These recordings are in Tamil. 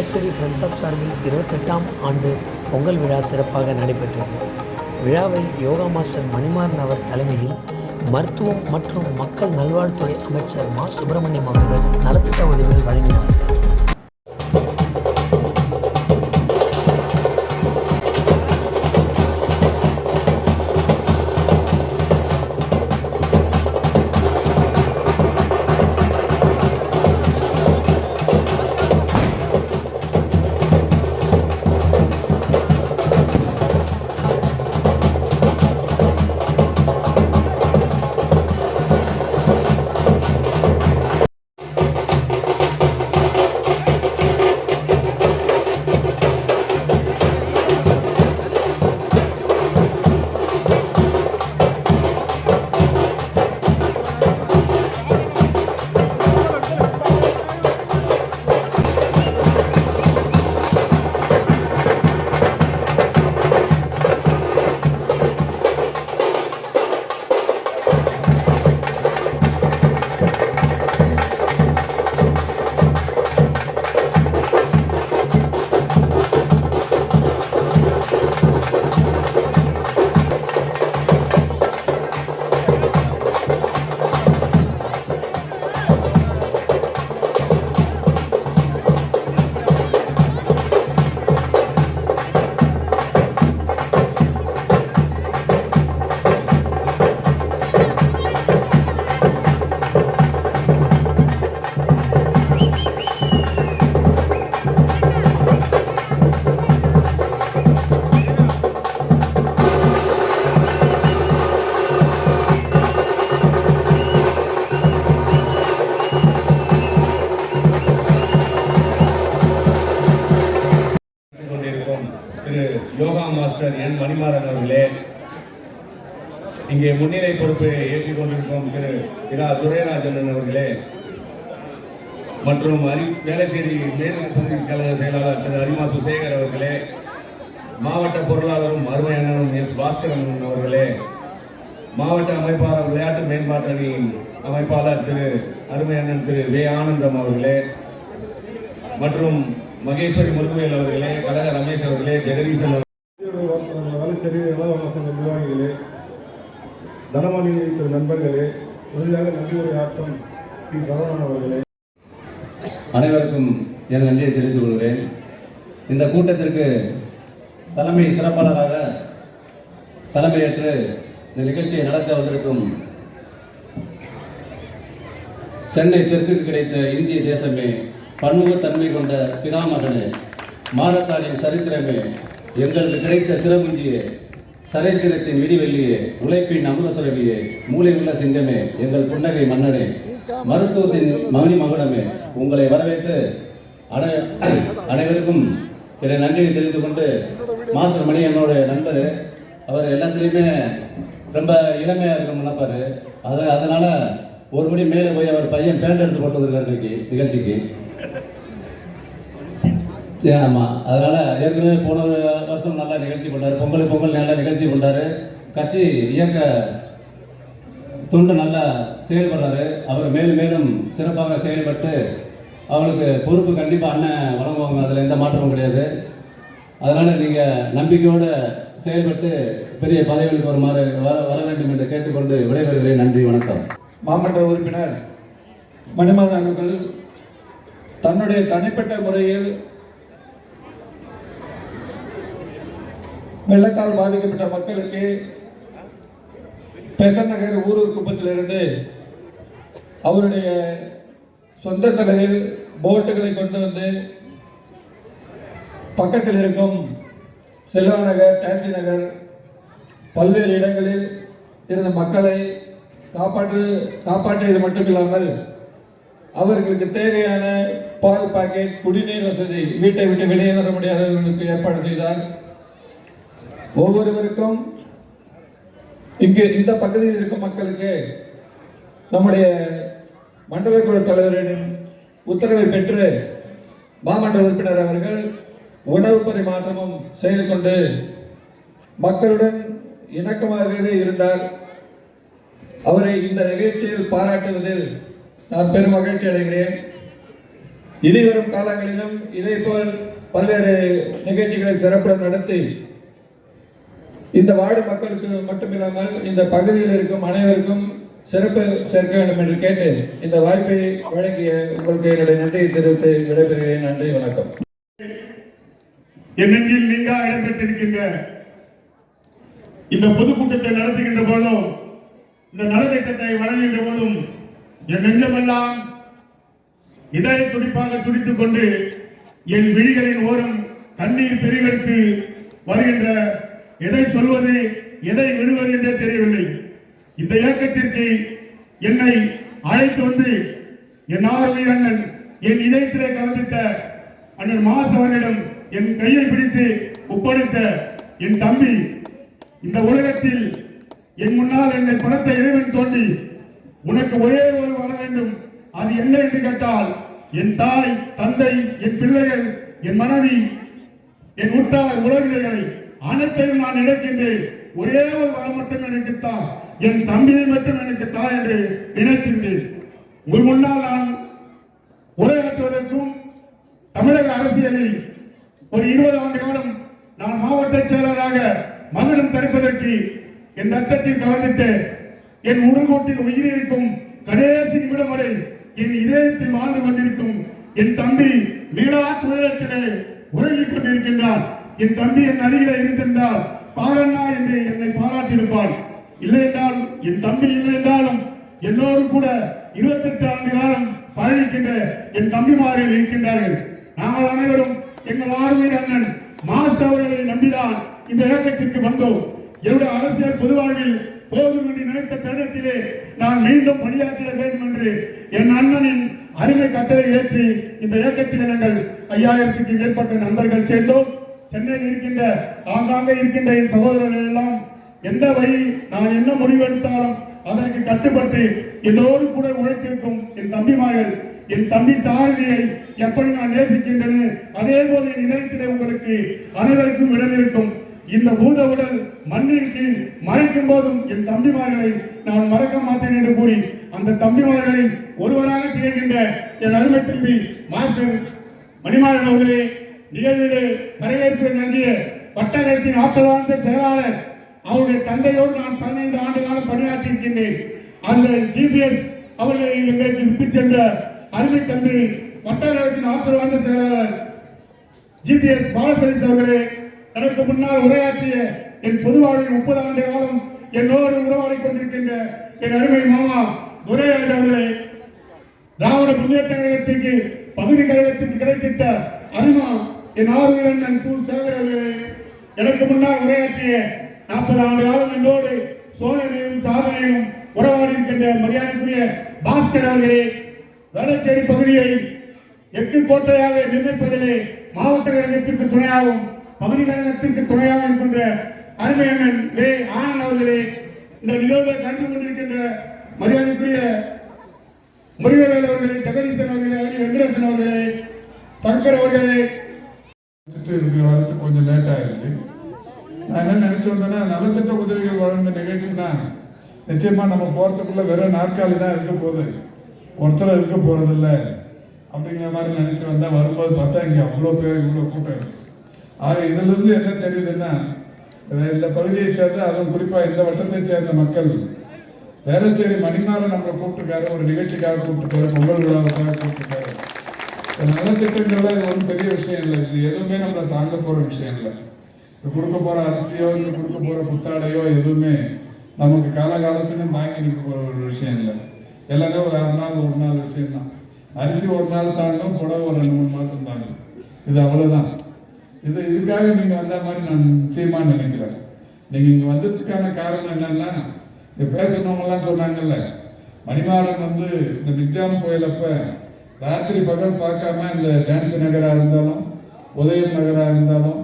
வேளச்சேரி ஃப்ரெண்ட்ஸ் ஆஃப் சார்பில் இருபத்தெட்டாம் ஆண்டு பொங்கல் விழா சிறப்பாக நடைபெற்றது. விழாவை யோகா மாஸ்டர் மணிமாறன் அவர் தலைமையில் மருத்துவம் மற்றும் மக்கள் நல்வாழ்வுத்துறை அமைச்சர் மா. சுப்பிரமணியம் அவர்கள் நலத்திட்ட உதவிகள் வழங்கினார். அறி அரி வேளச்சேரி மேற்கு பகுதி கழக செயலாளர் திரு அரிமா சுசேகர் அவர்களே மாவட்ட பொருளாளரும் அருமையானரும் எஸ் பாஸ்கரன் அவர்களே மாவட்ட அமைப்பாளர் விளையாட்டு மேம்பாட்டு அணியின் அமைப்பாளர் திரு அருமையண்ணன் திரு வே. ஆனந்தம் அவர்களே மற்றும் மகேஸ்வரி முருகவேல் அவர்களே கழக ரமேஷ் அவர்களே ஜெகதீசன் அவர்களே, வேலைச்சேரி நிர்வாகிகளே தனமணி நண்பர்களே உறுதியாக நன்றி உரையாற்றும் பி. சரவணன் அவர்களே அனைவருக்கும் என் நன்றியை தெரிந்து கொள்கிறேன். இந்த கூட்டத்திற்கு தலைமை சிறப்பாளராக தலைமையேற்று இந்த நிகழ்ச்சியை நடத்த வந்திருக்கும் சென்னை தெற்குக்கு கிடைத்த இந்திய தேசமே பன்முகத்தன்மை கொண்ட பிதாமகனே மாரத்தாளின் சரித்திரமே எங்களுக்கு கிடைத்த சிறப்புஞ்சியே சரித்திரத்தின் விடிவெள்ளியே உழைப்பின் அமுத சுரபியே மூளை உள்ள சிங்கமே எங்கள் புன்னகை மன்னனே மருத்துவத்தின் மகனி மகுடமே உங்களை வரவேற்று அனை அனைவருக்கும் என்னை நன்றியை தெரிந்து கொண்டு மாஸ்டர் மணி என்னோட நண்பர். அவர் எல்லாத்துலேயுமே ரொம்ப இளமையாக இருக்க நினைப்பார் அது அதனால் ஒரு மணி மேலே போய் அவர் பையன் பேண்ட் எடுத்து போட்டு வந்திருக்காரு இன்னைக்கு நிகழ்ச்சிக்கு. சரி ஆமாம் அதனால் ஏற்கனவே போன ஒரு வருஷம் நல்லா நிகழ்ச்சி பண்ணார். பொங்கல் பொங்கல் நல்லா நிகழ்ச்சி பண்ணார். கட்சி இயக்க துண்டு நல்லா செயல்படுறாரு. அவர் மேலும் மேலும் சிறப்பாக செயல்பட்டு அவளுக்கு பொறுப்பு கண்டிப்பாக அண்ணன் வழங்குவாங்க. அதில் எந்த மாற்றமும் கிடையாது. அதனால் நீங்கள் நம்பிக்கையோடு செயல்பட்டு பெரிய பதவிகளுக்கு வருமாறு வர வர வேண்டும் என்று கேட்டுக்கொண்டு விடைபெறுகிறேன். நன்றி வணக்கம். மாமன்ற உறுப்பினர் மணிமாதன் அவர்கள் தன்னுடைய தனிப்பட்ட முறையில் வெள்ளத்தால் பாதிக்கப்பட்ட மக்களுக்கு பெசன் நகர் ஊரூர் குப்பத்திலிருந்து அவருடைய சொந்த தலையில் போட்டுகளை கொண்டு வந்து பக்கத்தில் இருக்கும் செல்வா நகர் டேந்தி நகர் பல்வேறு இடங்களில் இருந்த மக்களை காப்பாற்று காப்பாற்றியது மட்டும் இல்லாமல் அவர்களுக்கு தேவையான பால் பாக்கெட் குடிநீர் வசதி வீட்டை விட்டு வெளியே வர முடியாதவர்களுக்கு ஏற்பாடு செய்தார். ஒவ்வொருவருக்கும் இங்கு இந்த பகுதியில் இருக்கும் மக்களுக்கு நம்முடைய மண்டல குழு தலைவரின் உத்தரவை பெற்று மாமன்ற உறுப்பினர் அவர்கள் உணவு பரிமாற்றமும் செய்து கொண்டு மக்களுடன் இணக்கமாகவே இருந்தார் அவரை இந்த நிகழ்ச்சியில் பாராட்டுவதில் நான் பெரும் மகிழ்ச்சி அடைகிறேன். இனிவரும் காலங்களிலும் இதேபோல் பல்வேறு நிகழ்ச்சிகளை சிறப்புடன் நடத்தி இந்த வார்டு மக்களுக்கு மட்டுமில்லாமல் இந்த பகுதியில் இருக்கும் அனைவருக்கும் சிறப்பு சேர்க்க வேண்டும் என்று கேட்டு இந்த வாய்ப்பை வழங்கிய உங்களுக்கு என்னுடைய நன்றியை தெரிவித்து விடைபெறுகிறேன். நன்றி வணக்கம். என் நெஞ்சில் நீங்கா இடம்பெற்றிருக்கின்ற இந்த பொதுக்கூட்டத்தை நடத்துகின்ற போதும் இந்த நலவை தட்டை வழங்குகின்ற போதும் என் நெஞ்சமெல்லாம் இதய துடிப்பாக துடித்துக் கொண்டு என் விழிகளின் ஓரம் தண்ணீர் பெருகெடுத்து வருகின்ற எதை சொல்வது எதை விடுவது என்றே தெரியவில்லை. இந்த இயக்கத்திற்கு என்னை அழைத்து வந்து என் ஆர்வீர் அண்ணன் என் இதயத்திலே கலந்துட்ட அண்ணன் மாசவனிடம் என் கையை பிடித்து ஒப்படைத்த என் தம்பி இந்த உலகத்தில் என் முன்னால் என்னை படைத்த இறைவன் தோண்டி உனக்கு ஒரே ஒரு வர வேண்டும். அது என்ன என்று கேட்டால் என் தாய் தந்தை என் பிள்ளைகள் என் மனைவி என் உற்றார் உறவினர்களை அனைத்தையும் நான் நினைக்கின்றேன். ஒரே ஒரு வரம் மட்டும் எனக்கு என் தம்பியை மட்டும் எனக்கு தா என்று நினைக்கின்றேன். உங்கள் முன்னால் நான் உரையாற்றுவதற்கும் தமிழக அரசியலில் ஒரு இருபது ஆண்டு காலம் நான் மாவட்ட செயலராக மகனும் தரிப்பதற்கு என் ரத்தத்தில் கலந்துட்டு என் உடல்கோட்டில் உயிரிழக்கும் கடைசி நிமிடம் வரை என் இதயத்தில் வாழ்ந்து கொண்டிருக்கும் என் தம்பி மீளா துயரத்திலே உறங்கிக் கொண்டிருக்கின்றான் என் தம்பி என் அருகில இருந்திருந்தால் பாரண்ணா என்று என்னை பாராட்டியிருப்பான் இல்லை என்றால் என் தம்பி இல்லை என்றாலும் எல்லோரும் கூட இருபத்தெட்டு ஆண்டு காலம் பயணிக்கின்ற என் தம்பிமார்கள் இருக்கின்றார்கள். நாங்கள் அனைவரும் எங்கள் ஆறுவீர் அண்ணன் மாஸ் அவர்களை நம்பிதான் இந்த இயக்கத்திற்கு வந்தோம். என்னுடைய அரசியல் பொதுவாகில் போதும் என்று நினைத்த தருணத்திலே நான் மீண்டும் பணியாற்றிட வேண்டும் என்று என் அண்ணனின் அருமை கட்டளை ஏற்றி இந்த இயக்கத்தில் நாங்கள் ஐயாயிரத்துக்கு மேற்பட்ட நண்பர்கள் சேர்ந்தோம். சென்னையில் இருக்கின்ற ஆங்காங்கே இருக்கின்ற என் சகோதரர்கள் எல்லாம் எந்த வழி நான் என்ன முடிவெடுத்தாலும் அதற்கு கட்டுப்பட்டு என்னோடு கூட உழைத்திருக்கும் என் தம்பிமார்கள் என் தம்பி சாரதியை எப்படி நான் நேசிக்கின்றன அதே போல என் இதயத்திலே உங்களுக்கு அனைவருக்கும் இடம் இருக்கும் இந்த பூத உடல் மண்ணின் கீழ் மறைக்கும் போதும் என் தம்பிமார்களை நான் மறக்க மாட்டேன் என்று கூறி அந்த தம்பிமார்களில் ஒருவராக திகழ்கின்ற என் அருமை தம்பி மாஸ்டர் மணிமாறன் அவர்களே நிகழ்விலே வரவேற்பு நல்கிய வட்டகத்தின் ஆற்றலார்ந்த செயலாளர் அவருடைய தந்தையோடு நான் பதினைந்து ஆண்டு காலம் பணியாற்றியிருக்கின்றேன். அந்த ஜிபிஎஸ் அவர்களை எங்களுக்கு விட்டு சென்ற அருமை தம்பி வட்டாரத்தின் ஆற்றல் வாழ்ந்த செயலாளர் ஜிபிஎஸ் பாலசரிஸ் அவர்களே எனக்கு முன்னால் உரையாற்றிய என் பொதுவாழ்வில் முப்பது ஆண்டு காலம் என்னோடு உறவாடி கொண்டிருக்கின்ற என் அருமை மாமா துரைராஜ் அவர்களே திராவிட முன்னேற்ற கழகத்திற்கு பகுதி கழகத்திற்கு கிடைத்திட்ட அருமா என் ஆறுவீரன் சூ எனக்கு முன்னால் உரையாற்றிய நாற்பது ஆண்டு காலம் என்னோடு சோழனையும் சாதனையும் உறவாடி இருக்கின்ற மரியாதைக்குரிய பாஸ்கர் அவர்களே வேளச்சேரி பகுதியை எட்டு கோட்டையாக நிர்ணயிப்பதிலே மாவட்ட கழகத்திற்கு துணையாகும் பகுதி கழகத்திற்கு துணையாக இருக்கின்ற அருமையண்ணன் வே ஆனந்த் அவர்களே இந்த நிகழ்வை கண்டு கொண்டிருக்கின்ற மரியாதைக்குரிய முருகவேல் அவர்களே ஜெகதீசன் அவர்களே வெங்கடேசன் அவர்களே சங்கர் அவர்களே ஃபஸ்ட்டு இதுக்கு வரது கொஞ்சம் லேட் ஆயிடுச்சு நான் என்ன நினச்சி வந்தேன்னா நலத்திட்ட உதவிகள் வழங்க நிகழ்ச்சினா நிச்சயமாக நம்ம போகிறதுக்குள்ளே வெறும் நாற்காலி தான் இருக்க போகுது. ஒருத்தர் இருக்க போகிறதில்ல அப்படிங்கிற மாதிரி நினச்சி வந்தால் வரும்போது பார்த்தா இங்கே அவ்வளோ பேர் இவ்வளோ கூட்டம் ஆக இதிலிருந்து என்ன தெரியுதுன்னா இந்த- இந்த பகுதியை சேர்ந்த அதுவும் குறிப்பாக இந்த வட்டத்தை சேர்ந்த மக்கள் வேளச்சேரி மணிமாறன் நம்மளை கூப்பிட்டுருக்காரு ஒரு நிகழ்ச்சிக்காக கூப்பிட்டுருக்காரு பொங்கல் விழாவுக்காக கூப்பிட்டுருக்காரு. நலத்திட்டங்கள்லாம் இது ஒன்றும் பெரிய விஷயம் இல்லை. இது எதுவுமே நம்மளை தாங்க போகிற விஷயம் இல்லை. இப்போ கொடுக்க போகிற அரிசியோ இல்லை கொடுக்க போகிற புத்தாடையோ எதுவுமே நமக்கு காலகாலத்துக்கும் தாங்கி நிற்க போகிற ஒரு விஷயம் இல்லை. எல்லாமே ஒரு அரை நாள் ஒரு நாள் விஷயம் தான் அரிசி ஒரு நாள் தாங்கும் புடவை ஒரு ரெண்டு மூணு மாதம் தாங்கும் இது அவ்வளோதான் இது இதுக்காக நீங்கள் வந்த மாதிரி நான் நிச்சயமாக நினைக்கிறேன். நீங்கள் இங்கே வந்ததுக்கான காரணம் என்னென்னா இங்கே பேசணும்லாம் சொன்னாங்கல்ல மணிமாறன் வந்து இந்த மிக்ஜாம் புயலப்போ ராத்திரி பகல் பார்க்காம இந்த டான்ஸ் நகரா இருந்தாலும் உதயம் நகரா இருந்தாலும்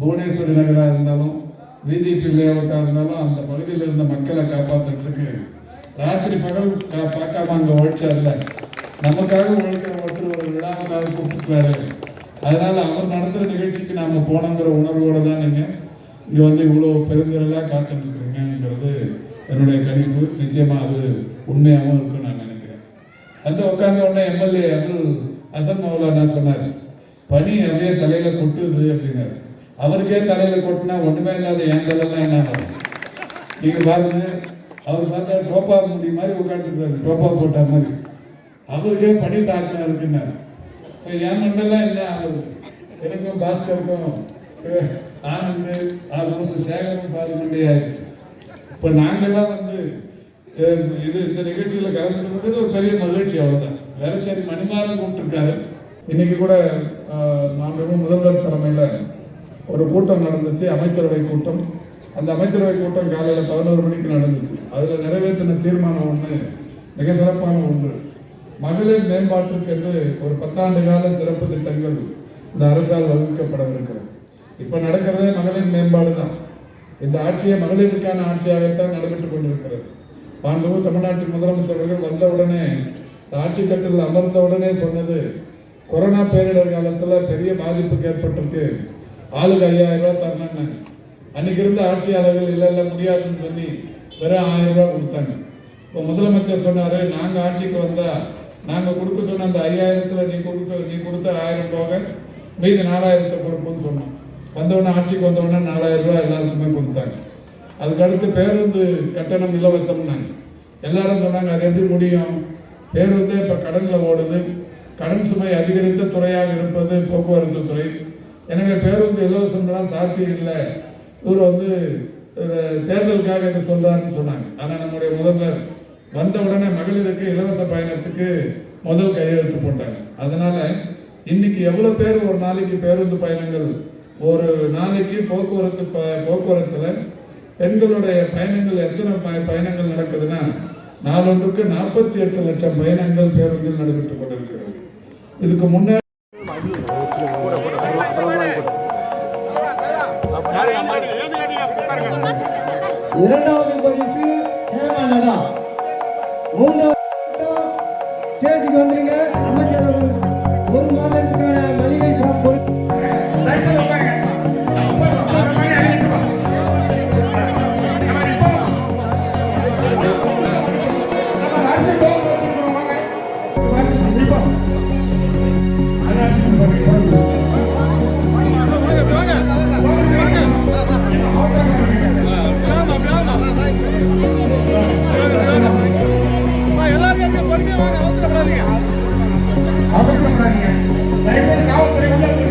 புவனேஸ்வரி நகரா இருந்தாலும் பிஜேபி லேஅவுட்டா இருந்தாலும் அந்த பகுதியில் இருந்த மக்களை காப்பாற்றுறதுக்கு ராத்திரி பகல் கா- பார்க்காம அங்கே உழைச்சார்ல நமக்காக உழைக்கிற ஒருத்தர் ஒரு விழாவுக்காக கூப்பிட்டுருக்காரு அதனால அவர் நடத்துகிற நிகழ்ச்சிக்கு நாம் போனோங்கிற உணர்வோட தான் நீங்கள் இங்கே வந்து இவ்வளோ பெருந்திரலாக காத்துட்டு இருக்கிறீங்கிறது என்னுடைய கணிப்பு. நிச்சயமாக அது உண்மையாகவும் இருக்கணும். வந்து உட்காந்து உடனே எம்எல்ஏ அருள் அசன் மௌலானா சொன்னார் பனி அப்படியே தலையில் கொட்டுது அப்படின்னாரு. அவருக்கே தலையில் கொட்டினா ஒன்றுமே இல்லாத என் தலையெல்லாம் என்ன ஆகும்? நீங்கள் பாருங்க அவர் பார்த்தா டோப்பா முடி மாதிரி உட்காந்துருக்காரு டோப்பா போட்ட மாதிரி. அவருக்கே பனி தாக்கம் இருக்குன்னாரு. இப்போ என் மண்டெல்லாம் என்ன ஆகுது? எனக்கும் பாஸ்கருக்கும் அஹ், ஆனந்த் வருஷம் சேகரும் பாதி மண்டே ஆயிடுச்சு. இப்போ நாங்கெல்லாம் வந்து இது இந்த நிகழ்ச்சியில் கலந்துக்கிறது ஒரு பெரிய மகிழ்ச்சி அவ்வளோதான் வேலைச்சேரி மணிமாறன் கூப்பிட்டுருக்காரு. இன்னைக்கு கூட அஹ், மாண்புமிகு முதல்வர் தலைமையில் ஒரு கூட்டம் நடந்துச்சு அமைச்சரவை கூட்டம். அந்த அமைச்சரவை கூட்டம் காலையில் பதினோரு மணிக்கு நடந்துச்சு. அதில் நிறைவேற்றின தீர்மானம் ஒன்று மிக சிறப்பான ஒன்று. மகளிர் மேம்பாட்டுக்கு என்று ஒரு பத்தாண்டு கால சிறப்பு திட்டங்கள் இந்த அரசால் வகுக்கப்படவிருக்கிறது. இப்போ நடக்கிறதே மகளிர் மேம்பாடு தான் இந்த ஆட்சியை மகளிருக்கான ஆட்சியாகத்தான் நடைபெற்றுக் கொண்டிருக்கிறது. மாண்புமிகு தமிழ்நாட்டின் முதலமைச்சர்கள் வந்தவுடனே இந்த ஆட்சி கட்டில் அமர்ந்த உடனே சொன்னது கொரோனா பேரிடர் காலத்தில் பெரிய பாதிப்புக்கு ஏற்பட்டிருக்கு. ஆளுக்கு ஐயாயிரம் ரூபா தரணும்னு. அன்னைக்கு இருந்த ஆட்சியாளர்கள் இல்லை இல்லை முடியாதுன்னு சொல்லி வெறும் ஆயிரம் ரூபா கொடுத்தாங்க. இப்போ முதலமைச்சர் சொன்னார் நாங்கள் ஆட்சிக்கு வந்தால் நாங்கள் கொடுக்க சொன்ன அந்த ஐயாயிரத்தில் நீ கொடுக்க நீ கொடுத்த ஆயிரம் போக மீது நாலாயிரத்தை கொடுப்போம்னு சொன்னோம். வந்தவுடனே ஆட்சிக்கு வந்தவுடனே நாலாயிரம் ரூபா எல்லாருக்குமே கொடுத்தாங்க. அதுக்கடுத்து பேருந்து கட்டணம் இலவசம்னாங்க. எல்லாரும் சொன்னாங்க அது எப்படி முடியும்? பேருந்து இப்போ கடனில் ஓடுது. கடன் சுமை அதிகரித்த துறையாக இருப்பது போக்குவரத்து துறை. எனவே பேருந்து இலவசம்லாம் சாத்தியம் இல்லை. இவர் வந்து தேர்தலுக்காக இதை சொல்றாருன்னு சொன்னாங்க. ஆனால் நம்முடைய முதல்வர் வந்த உடனே மகளிருக்கு இலவச பயணத்துக்கு முதல் கையெழுத்து போட்டாங்க. அதனால் இன்னைக்கு எவ்வளோ பேர் ஒரு நாளைக்கு பேருந்து பயணங்கள் ஒரு நாளைக்கு போக்குவரத்து ப- போக்குவரத்தில் பெண்களுடைய பயணங்கள் எத்தனை பயணங்கள் நடக்குதுன்னா நாளொன்றுக்கு நாற்பத்தி எட்டு லட்சம் பயணங்கள் பேருந்தில் நடைபெற்றுக் கொண்டிருக்கிறது. இதுக்கு முன்னாடி இரண்டாவது ಆಫೀಸರ್ ದಯವಿಟ್ಟು ನಾವು ಕರೆಗೊಂಡಾಗ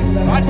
Watch